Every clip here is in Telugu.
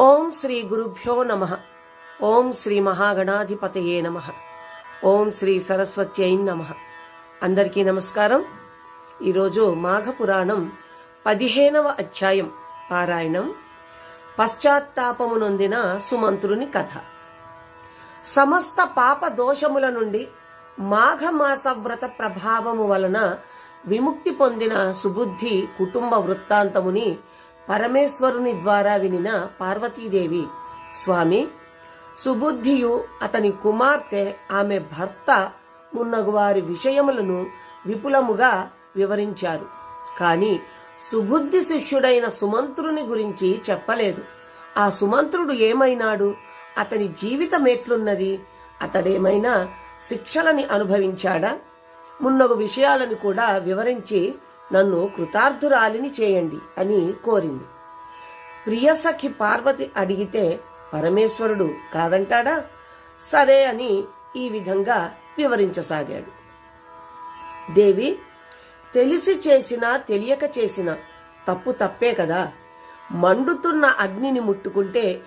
ఓం శ్రీ గురుభ్యో నమ. ఓం శ్రీ మహాగణాధిపతయే నమ. ఓం శ్రీ సరస్వత్యై నమ. అందరికీ నమస్కారం. ఈరోజు మాఘ పురాణం పదిహేనవ అధ్యాయం పారాయణం. పశ్చాత్తాపము నొందిన సుమంత్రుని కథ. సమస్త పాప దోషముల నుండి మాఘమాస వ్రత ప్రభావము వలన విముక్తి పొందిన సుబుద్ధి కుటుంబ వృత్తాంతముని పరమేశ్వరుని ద్వారా వినిన పార్వతీదేవి. స్వామి సుబుద్ధియు అతని కుమార్తె ఆమె భర్త మున్నగు వారి విషయములను విపులముగా వివరించారు. కాని సుబుద్ధి శిష్యుడైన సుమంత్రుని గురించి చెప్పలేదు. ఆ సుమంత్రుడు ఏమైనాడు? అతని జీవితం ఎట్లున్నది? అతడేమైనా శిక్షలని అనుభవించాడా? మున్నగు విషయాలను కూడా వివరించి నన్ను కృతార్థురాలిని చేయండి అని కోరింది. ప్రియసఖి పార్వతి అడిగితే పరమేశ్వరుడు కాదంటాడా? సరే అని ఈ విధంగా వివరించసాగాడు. దేవి తెలిసి చేసినా తెలియక చేసిన తప్పు తప్పే కదా. మండుతున్న అగ్నిని ముట్టుకుంటే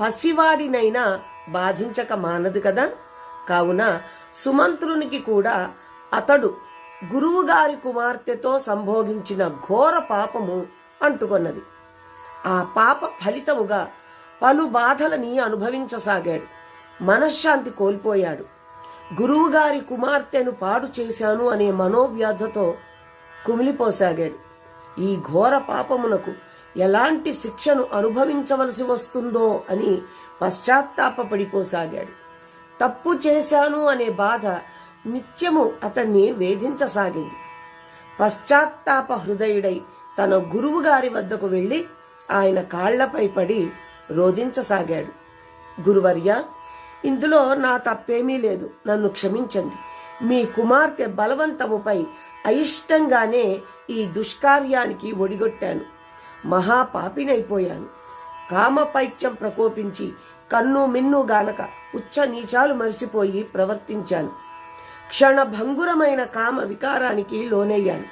పసివాడినైనా బాధించక మానదు కదా. కావున సుమంత్రునికి కూడా అతడు గురువుగారి కుమార్తెతో సంభోగించిన ఘోర పాపము అంటుకొన్నది. ఆ పాప ఫలితముగా పలు బాధలని అనుభవించసాగాడు. మనశ్శాంతి కోల్పోయాడు. గురువుగారి కుమార్తెను పాడు చేశాను అనే మనోవ్యాధతో కుమిలిపోసాగాడు. ఈ ఘోర పాపమునకు ఎలాంటి శిక్షను అనుభవించవలసి వస్తుందో అని పశ్చాత్తాపపడిపోసాగాడు. తప్పు చేశాను అనే బాధ నిత్యము అతన్ని వేధించసాగింది. పశ్చాత్తాప హృదయుడై తన గురువు గారి వద్దకు వెళ్ళి ఆయన కాళ్ళపై పడి రోధించసాగాడు. గురువర్య ఇందులో నా తప్పేమీ లేదు. నన్ను క్షమించండి. మీ కుమార్తె బలవంతముపై అయిష్టంగానే ఈ దుష్కార్యానికి ఒడిగొట్టాను. మహాపాపినైపోయాను. కామపైత్యం ప్రకోపించి కన్ను మిన్ను గానక ఉచ్చ నీచాలు మరిసిపోయి ప్రవర్తించాను. క్షణభంగురమైన కామ వికారానికి లోనయ్యాను.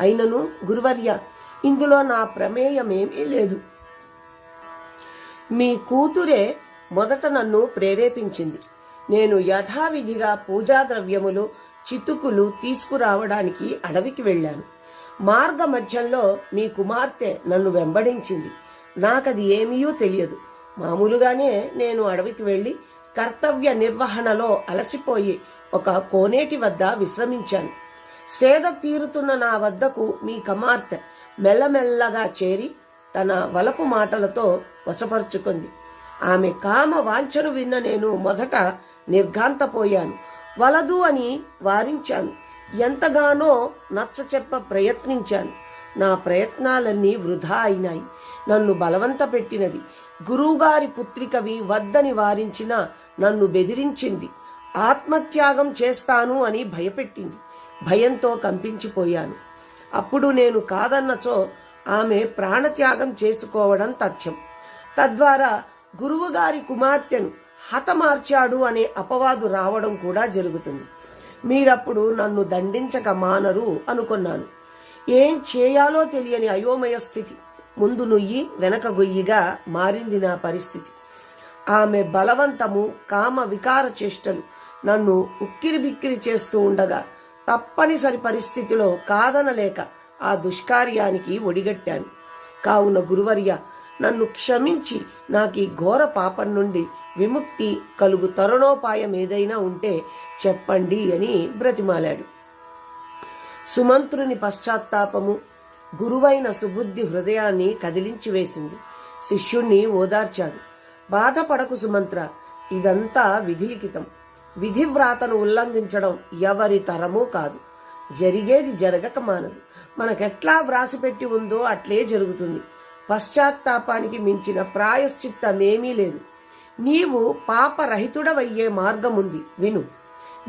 అయినను గురువర్య ఇందులో నా ప్రమేయమేమీ లేదు. మీ కూతురే మొదట నన్ను ప్రేరేపించింది. నేను యథావిధిగా పూజా ద్రవ్యములు చితుకులు తీసుకురావడానికి అడవికి వెళ్ళాను. మార్గ మధ్యంలో మీ కుమార్తె నన్ను వెంబడించింది. నాకది ఏమీయూ తెలియదు. మామూలుగానే నేను అడవికి వెళ్ళి కర్తవ్య నిర్వహణలో అలసిపోయి ఒక కోనేటి వద్ద విశ్రమించాను. సేద తీరుతున్న నా వద్దకు మీ కమార్తె మెల్లమెల్లగా చేరి తన వలపు మాటలతో వశపరుచుకుంది. ఆమె కామ వాంఛను విన్న నేను మొదట నిర్ఘాంతపోయాను. వలదు అని వారించాను. ఎంతగానో నచ్చ చెప్ప ప్రయత్నించాను. నా ప్రయత్నాలన్నీ వృధా అయినాయి. నన్ను బలవంత పెట్టినది గురువుగారి పుత్రికవి వద్దని వారించిన నన్ను బెదిరించింది. ఆత్మత్యాగం చేస్తాను అని భయపెట్టింది. భయంతో కంపించిపోయాను. అప్పుడు నేను కాదన్నచో ఆమె ప్రాణత్యాగం చేసుకోవడం తథ్యం. తద్వారా గురువుగారి కుమార్తెను హతమార్చాడు అనే అపవాదు రావడం కూడా జరుగుతుంది. మీరప్పుడు నన్ను దండించక మానరు అనుకున్నాను. ఏం చేయాలో తెలియని అయోమయ స్థితి ముందు నుయ్యి వెనక గొయ్యిగా మారింది నా పరిస్థితి. ఆమె బలవంతము కామ వికార చేష్టలు నన్ను ఉక్కిరి బిక్కిరి చేస్తూ ఉండగా తప్పనిసరి పరిస్థితిలో కాదనలేక ఆ దుష్కార్యానికి ఒడిగట్టాను. కావున గురువర్య నన్ను క్షమించి నాకు ఈ ఘోర పాపం నుండి విముక్తి కలుగు తరుణోపాయం ఏదైనా ఉంటే చెప్పండి అని బ్రతిమాలాడు. సుమంత్రుని పశ్చాత్తాపము గురువైన సుబుద్ధి హృదయాన్ని కదిలించి వేసింది. శిష్యుణ్ణి ఓదార్చాడు. బాధపడకు సుమంత్ర ఇదంతా విధిలిఖితం. విధివ్రాతను ఉల్లంఘించడం ఎవరి తరమూ కాదు. జరిగేది జరగక మానదు. మనకెట్లా వ్రాసిపెట్టి ఉందో అట్లే జరుగుతుంది. పశ్చాత్తాపానికి మించిన ప్రాయశ్చిత్తమేమీ లేదు. నీవు పాపరహితుడవయ్యే మార్గముంది. విను.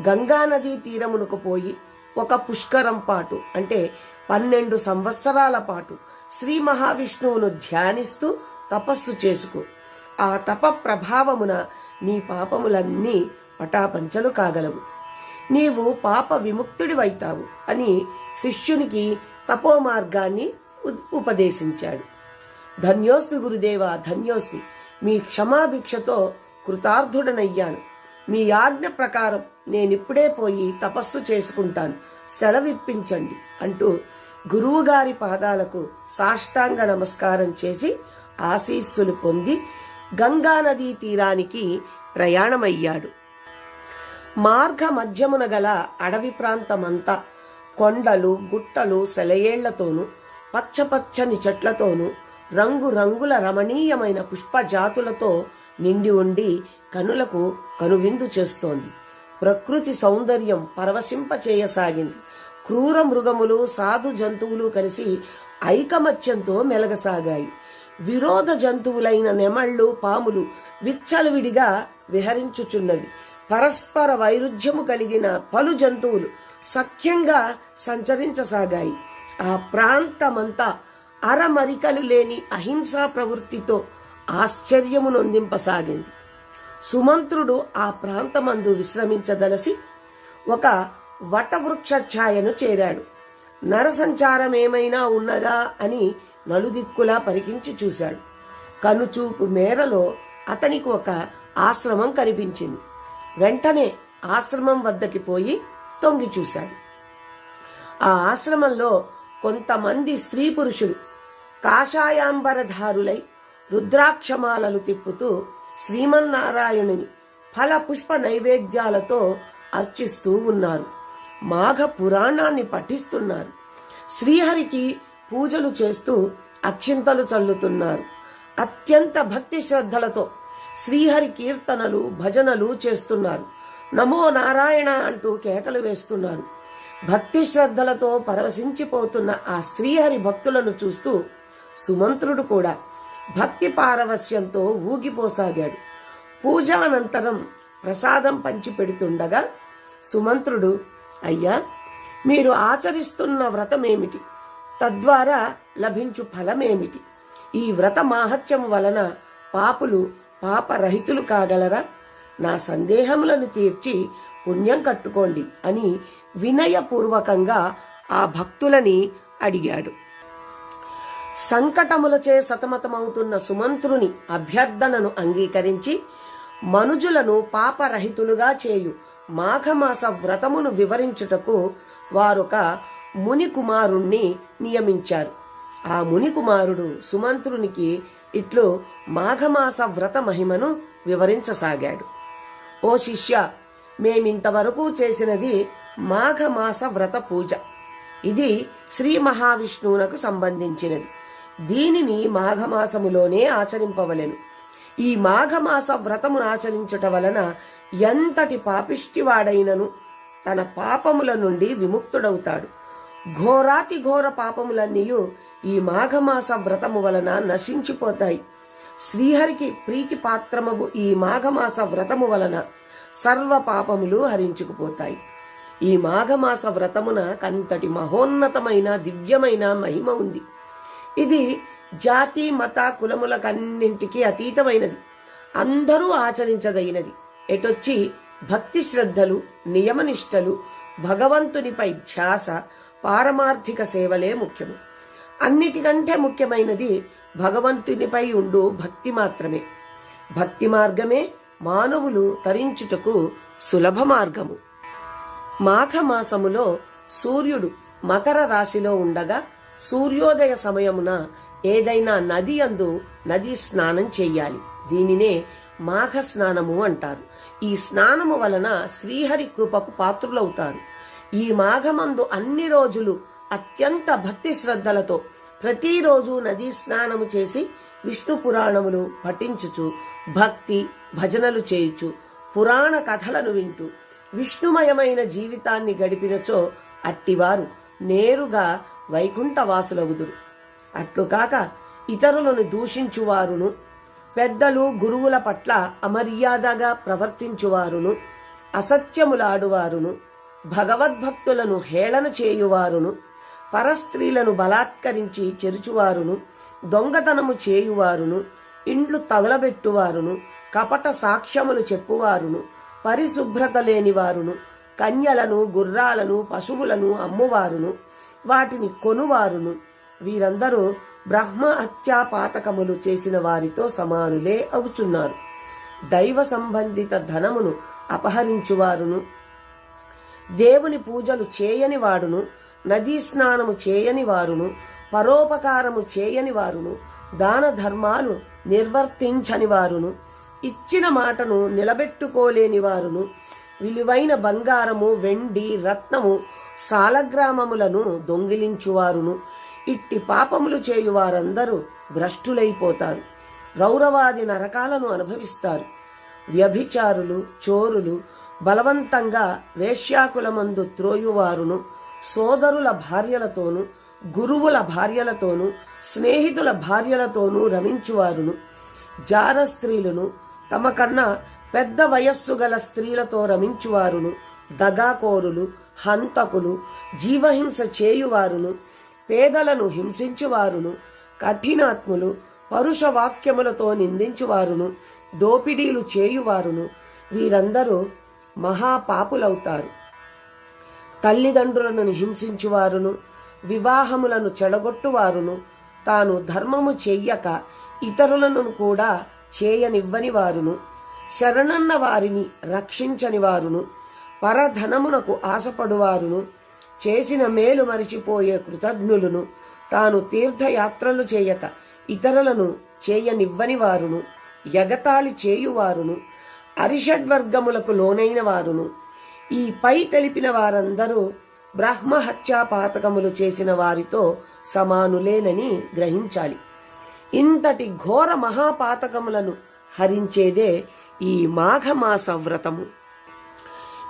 గంగానదీ తీరమునకు పోయి ఒక పుష్కరం పాటు అంటే పన్నెండు సంవత్సరాల పాటు శ్రీ మహావిష్ణువును ధ్యానిస్తూ తపస్సు చేసుకో. ఆ తప ప్రభావమున నీ పాపములన్నీ పటాపంచలు కాగలవు. నీవు పాప విముక్తుడివైతావు అని శిష్యునికి తపో మార్గాన్ని ఉ- ఉపదేశించాడు. ధన్యోస్మి గురుదేవా ధన్యోస్మి మీ క్షమాభిక్షతో కృతార్థుడనయ్యాను. మీ ఆజ్ఞ ప్రకారం నేనిప్పుడే పోయి తపస్సు చేసుకుంటాను. సెలవిప్పించండి అంటూ గురువుగారి పాదాలకు సాష్టాంగ నమస్కారం చేసి ఆశీస్సులు పొంది గంగానదీ తీరానికి ప్రయాణమయ్యాడు. మార్గ మధ్యమున గల అడవి ప్రాంతమంతా కొండలు గుట్టలు సెలయేళ్ళతోనూ పచ్చపచ్చని చెట్లతోనూ రంగు రంగుల రమణీయమైన పుష్పజాతులతో నిండి ఉండి కనులకు కనువిందు చేస్తోంది. ప్రకృతి సౌందర్యం పరవశింపచేయసాగింది. క్రూర మృగములు సాధు జంతువులు కలిసి ఐకమత్యంతో మెలగసాగాయి. విరోధ జంతువులైన నెమళ్ళు పాములు విచ్చలవిడిగా విహరించుచున్నవి. పరస్పర వైరుధ్యము కలిగిన పలు జంతువులు సఖ్యంగా సంచరించసాగాయి. ఆ ప్రాంతమంతా అరమరికలు లేని అహింసా ప్రవృత్తితో ఆశ్చర్యము నొందింపసాగింది. సుమంత్రుడు ఆ ప్రాంతమందు విశ్రమించదలసి ఒక వటవృక్ష ఛాయను చేరాడు. నరసంచారం ఏమైనా ఉన్నదా అని నలుదిక్కులా పరికించి చూశాడు. కనుచూపు మేరలో అతనికి ఒక ఆశ్రమం కనిపించింది. వెంటనే ఆశ్రమం వద్దకి పోయి తొంగి చూశాడు. ఆ ఆశ్రమంలో కొంతమంది స్త్రీ పురుషులు కాషాయాంబరధారులై రుద్రాక్షమాలలు తిప్పుతూ శ్రీమన్నారాయణుని ఫల పుష్ప నైవేద్యాలతో అర్చిస్తూ ఉన్నారు. మాఘ పురాణాన్ని పఠిస్తున్నారు. శ్రీహరికి పూజలు చేస్తూ అక్షింతలు చల్లుతున్నారు. అత్యంత భక్తి శ్రద్ధలతో శ్రీహరి కీర్తనలు భజనలు చేస్తున్నారు. నమో నారాయణ అంటూ కేకలు వేస్తున్నారు. భక్తి శ్రద్ధలతో పరవశించిపోతున్న ఆ శ్రీహరి భక్తులను చూస్తూ సుమంత్రుడు కూడా భక్తి పారవశ్యంతో ఊగిపోసాగాడు. పూజానంతరం ప్రసాదం పంచి పెడుతుండగా సుమంత్రుడు అయ్యా మీరు ఆచరిస్తున్న వ్రతమేమిటి? తద్వారా లభించు ఫలమేమిటి? ఈ వ్రత మాహత్యం వలన పాపులు పాపరహితులు కాగలరా? నా సందేహములను తీర్చి పుణ్యం కట్టుకోండి అని వినయపూర్వకంగా ఆ భక్తులని అడిగాడు. సంకటములచే సతమతమవుతున్న సుమంత్రుని అభ్యర్థనను అంగీకరించి మనుజులను పాపరహితులుగా చేయు మాఘమాస వ్రతమును వివరించుటకు వారొక ముని కుమారుణ్ణి నియమించారు. ఆ ముని కుమారుడు సుమంత్రునికి ఇట్లు మాఘమాస వ్రత మహిమను వివరించసాగాడు. ఓ శిష్య మేమింతవరకు చేసినది మాఘమాస వ్రత పూజ. ఇది శ్రీ మహావిష్ణువునకు సంబంధించినది. దీనిని మాఘమాసములోనే ఆచరింపవలెను. ఈ మాఘమాస వ్రతమును ఆచరించుట వలన ఎంతటి పాపిష్టివాడైనను తన పాపముల నుండి విముక్తుడవుతాడు. ఘోరాతి ఘోర పాపములన్నీయు ఈ మాఘమాస వ్రతము వలన నశించిపోతాయి. శ్రీహరికి ప్రీతి పాత్రమగు ఈ మాఘమాస వ్రతము వలన సర్వ పాపములు హరించుకుపోతాయి. ఈ మాఘమాస వ్రతమున కంతటి మహోన్నతమైన దివ్యమైన మహిమ ఉంది. ఇది జాతి మత కులములకన్నింటికి అతీతమైనది. అందరూ ఆచరించదగినది. ఎటొచ్చి భక్తి శ్రద్ధలు నియమనిష్టలు భగవంతునిపై ధ్యాస పారమార్థిక సేవలే ముఖ్యము. అన్నిటికంటే ముఖ్యమైనది భగవంతునిపై ఉండు భక్తి మాత్రమే. భక్తి మార్గమే మానవులు తరించుటకు సులభ మార్గము. మాఘమాసములో సూర్యుడు మకర రాశిలో ఉండగా సూర్యోదయ సమయమున ఏదైనా నది అందు నది స్నానం చెయ్యాలి దీనినే మాఘ స్నానము అంటారు. ఈ స్నానము వలన శ్రీహరి కృపకు పాత్రులవుతారు. ఈ మాఘమందు అన్ని రోజులు అత్యంత భక్తి శ్రద్ధలతో ప్రతిరోజు నదీ స్నానము చేసి విష్ణు పురాణములు పఠించుచు భక్తి భజనలు చేయుచు పురాణ కథలను వింటూ విష్ణుమయమైన జీవితాన్ని గడిపినచో అట్టివారు నేరుగా వైకుంఠవాసులగుదురు. అట్లుకాక ఇతరులను దూషించువారును పెద్దలు గురువుల పట్ల అమర్యాదగా ప్రవర్తించువారును అసత్యములాడువారును భగవద్భక్తులను హేళన చేయువారును పరస్త్రీలను బలాత్కరించి చెరుచువారును దొంగతనము చేయువారును ఇండ్లు తగలబెట్టువారును కపట సాక్ష్యములు చెప్పువారును పరిశుభ్రత లేనివారును కన్యలను గుర్రాలను పశువులను అమ్మువారును వాటిని కొనువారును. వీరందరూ బ్రహ్మ హత్యా పాతకములు చేసిన వారితో సమానులే అవుచున్నారు. దైవ సంబంధిత ధనమును అపహరించువారును. దేవుని పూజలు చేయని వాడును. నదీ స్నానము చేయని వారును పరోపకారము చేయని వారును దాన ధర్మాలు నిర్వర్తించని వారును ఇచ్చిన మాటను నిలబెట్టుకోలేని వారును విలువైన బంగారము వెండి రత్నము సాలగ్రామములను దొంగిలించువారును ఇట్టి పాపములు చేయువారందరూ భ్రష్టులైపోతారు రౌరవాది నరకాలను అనుభవిస్తారు. వ్యభిచారులు చోరులు బలవంతంగా వేశ్యాకులమందు త్రోయువారును సోదరుల భార్యలతోనూ గురువుల భార్యలతోనూ స్నేహితుల భార్యలతోనూ రమించువారును. జార స్త్రీలను తమ కన్నా పెద్ద వయస్సు గల స్త్రీలతో రమించువారును. దగాకోరులు హంతకులు జీవహింస చేయువారును. పేదలను హింసించువారును. కఠినాత్ములు పరుష వాక్యములతో నిందించువారును. దోపిడీలు చేయువారును. వీరందరూ మహాపాపులవుతారు. తల్లిదండ్రులను హింసించువారును వివాహములను చెడగొట్టువారును తాను ధర్మము చెయ్యక ఇతరులను కూడా చేయనివ్వని వారును శరణన్న వారిని రక్షించని వారును పరధనమునకు ఆశపడువారును చేసిన మేలు మరిచిపోయే కృతజ్ఞులను తాను తీర్థయాత్రలు చేయక ఇతరులను చేయనివ్వని వారును ఎగతాళి చేయువారును అరిషడ్వర్గములకు లోనైన వారును ఈ పై తెలిపిన వారందరూ బ్రహ్మహత్యా పాతకములు చేసిన వారితో సమానులేనని గ్రహించాలి. ఇంతటి ఘోర మహాపాతకములను హరించేదే ఈ మాఘమాస వ్రతము.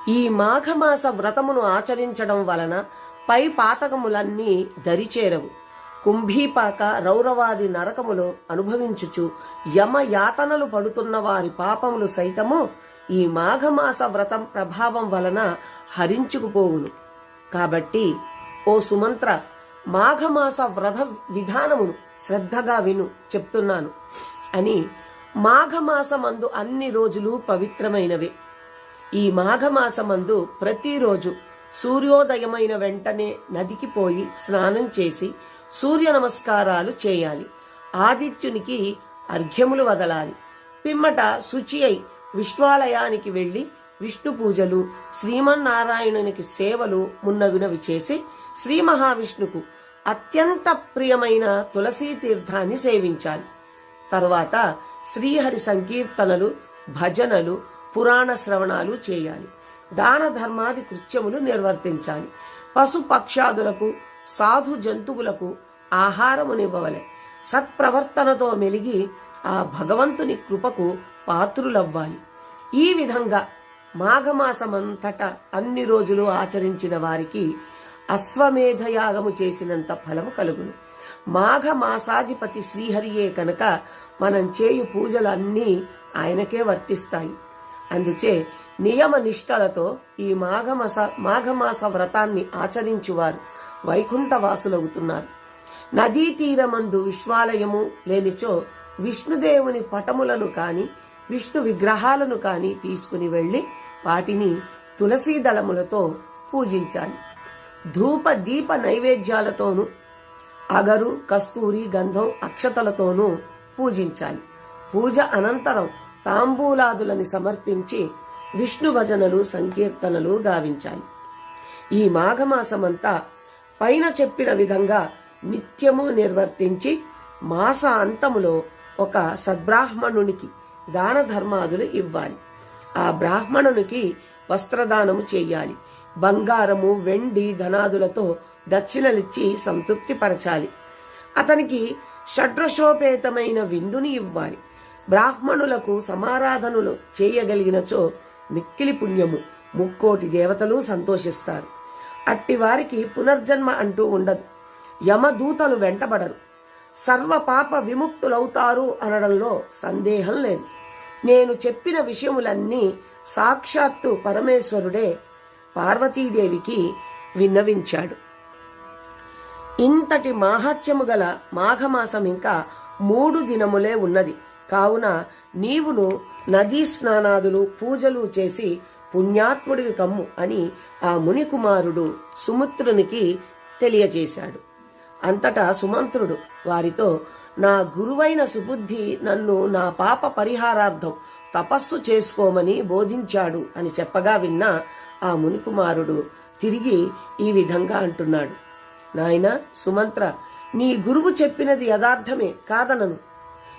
ఈ మాఘమాస వ్రతమును ఆచరించడం వలన పై పాతకములన్నీ దరిచేరవు. కుంభీపాక రౌరవాది నరకములు అనుభవించుచు యమ యాతనలు పడుతున్న వారి పాపములు సైతము ఈ మాఘమాస వ్రతం ప్రభావం వలన హరించుకుపోవును. కాబట్టి ఓ సుమంత్ర మాఘమాస వ్రత విధానమును శ్రద్ధగా విను చెప్తున్నాను. అని మాఘమాసమందు అన్ని రోజులు పవిత్రమైనవే. ఈ మాఘమాసమందు ప్రతిరోజు సూర్యోదయమైన వెంటనే నదికి పోయి స్నానం చేసి సూర్య నమస్కారాలు చేయాలి. ఆదిత్యునికి అర్ఘ్యములు వదలాలి. పిమ్మట శుచి అయి విశ్వాలయానికి వెళ్ళి విష్ణు పూజలు శ్రీమన్నారాయణునికి సేవలు మున్నగునవి చేసి శ్రీ మహావిష్ణుకు అత్యంత ప్రియమైన తులసీ తీర్థాన్ని సేవించాలి. తరువాత శ్రీహరి సంకీర్తనలు భజనలు పురాణ శ్రవణాలు చేయాలి. దాన ధర్మాది కృత్యములు నిర్వర్తించాలి. పశు పక్షాదులకు సాధు జంతువులకు ఆహారమునివ్వవలె. సత్ప్రవర్తనతో మెలిగి ఆ భగవంతుని కృపకు పాత్రులవ్వాలి. ఈ విధంగా మాఘమాసమంతట అన్ని రోజులు ఆచరించిన వారికి అశ్వమేధయాగము చేసినంత ఫలము కలుగును. మాఘమాసాధిపతి శ్రీహరియే కనుక మనం చేయు పూజలన్నీ ఆయనకే వర్తిస్తాయి. అందుచే నియమ నిష్టలతో ఈ మాఘమాస మాఘమాస వ్రతాన్ని ఆచరించువారు వైకుంఠవాసులవుతున్నారు. నదీ తీరమందు విశ్వాలయము లేనిచో విష్ణుదేవుని పటములను కాని విష్ణు విగ్రహాలను కాని తీసుకుని వెళ్ళి వాటిని తులసీ దళములతో పూజించాలి. ధూప దీప నైవేద్యాలతోనూ అగరు కస్తూరి గంధం అక్షతలతోనూ పూజించాలి. పూజ అనంతరం తాంబూలాదులని సమర్పించి విష్ణు భజనలు సంకీర్తనలు గావించాలి. ఈ మాఘమాసమంతా పైన చెప్పిన విధంగా నిత్యము నిర్వర్తించి మాస అంతములో ఒక సద్బ్రాహ్మణునికి దాన ధర్మాదులు ఇవ్వాలి. ఆ బ్రాహ్మణునికి వస్త్రదానము చేయాలి. బంగారము వెండి ధనాదులతో దక్షిణలిచ్చి సంతృప్తి పరచాలి అతనికి షడ్రశోపేతమైన విందుని ఇవ్వాలి. బ్రాహ్మణులకు సమారాధనలు చేయగలిగినచో మిక్కిలి పుణ్యము ముక్కోటి దేవతలు సంతోషిస్తారు. అట్టి వారికి పునర్జన్మ అంటూ ఉండదు. యమదూతలు వెంటబడరు. సర్వ పాప విముక్తులవుతారు అనడంలో సందేహం లేదు. నేను చెప్పిన విషయములన్నీ సాక్షాత్తు పరమేశ్వరుడే పార్వతీదేవికి విన్నవించాడు. ఇంతటి మాహత్యము గల మాఘమాసం ఇంకా మూడు దినములే ఉన్నది. కావున నీవును నదీ స్నానాదులు పూజలు చేసి పుణ్యాత్ముడివి కమ్ము అని ఆ మునికుమారుడు సుముత్రునికి తెలియజేశాడు. అంతటా సుమంత్రుడు వారితో నా గురువైన సుబుద్ధి నన్ను నా పాప పరిహారార్థం తపస్సు చేసుకోమని బోధించాడు అని చెప్పగా విన్న ఆ మునికుమారుడు తిరిగి ఈ విధంగా అంటున్నాడు. నాయన సుమంత్ర నీ గురువు చెప్పినది యథార్థమే కాదనను.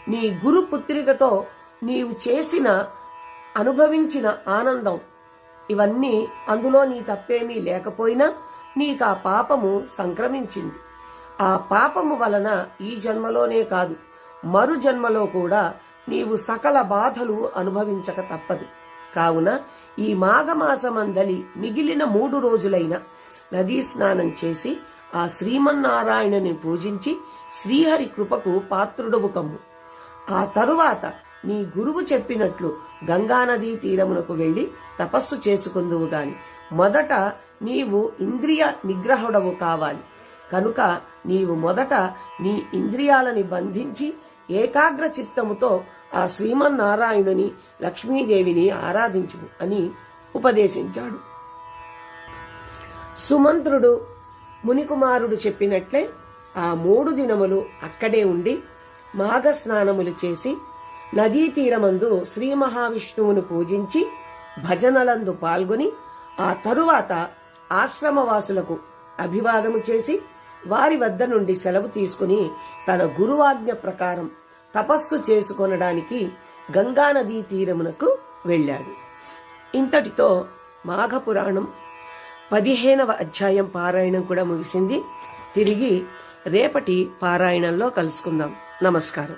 నీ గురు పుత్రికతో నీవు చేసిన అనుభవించిన ఆనందం ఇవన్నీ అందులో నీ తప్పేమీ లేకపోయినా నీకు ఆ పాపము సంక్రమించింది. ఆ పాపము వలన ఈ జన్మలోనే కాదు మరు జన్మలో కూడా నీవు సకల బాధలు అనుభవించక తప్పదు. కావున ఈ మాఘమాసమందలి మిగిలిన మూడు రోజులైన నదీ స్నానం చేసి ఆ శ్రీమన్నారాయణని పూజించి శ్రీహరి కృపకు పాత్రుడవు కమ్ము. ఆ తరువాత నీ గురువు చెప్పినట్లు గంగానదీ తీరమునకు వెళ్ళి తపస్సు చేసుకుందువు గాని మొదట నీవు ఇంద్రియ నిగ్రహుడవు కావాలి. కనుక నీవు మొదట నీ ఇంద్రియాలని బంధించి ఏకాగ్ర చిత్తముతో ఆ శ్రీమన్నారాయణుని లక్ష్మీదేవిని ఆరాధించు అని ఉపదేశించాడు. సుమంత్రుడు మునికుమారుడు చెప్పినట్లే ఆ మూడు దినములు అక్కడే ఉండి మాఘస్నానములు చేసి నదీ తీరమందు శ్రీ మహావిష్ణువును పూజించి భజనలందు పాల్గొని ఆ తరువాత ఆశ్రమవాసులకు అభివాదము చేసి వారి వద్ద నుండి సెలవు తీసుకుని తన గురువాజ్ఞ ప్రకారం తపస్సు చేసుకొనడానికి గంగానదీ తీరమునకు వెళ్ళాడు. ఇంతటితో మాఘపురాణం పదిహేనవ అధ్యాయం పారాయణం కూడా ముగిసింది. తిరిగి రేపటి పారాయణంలో కలుసుకుందాం. నమస్కారం.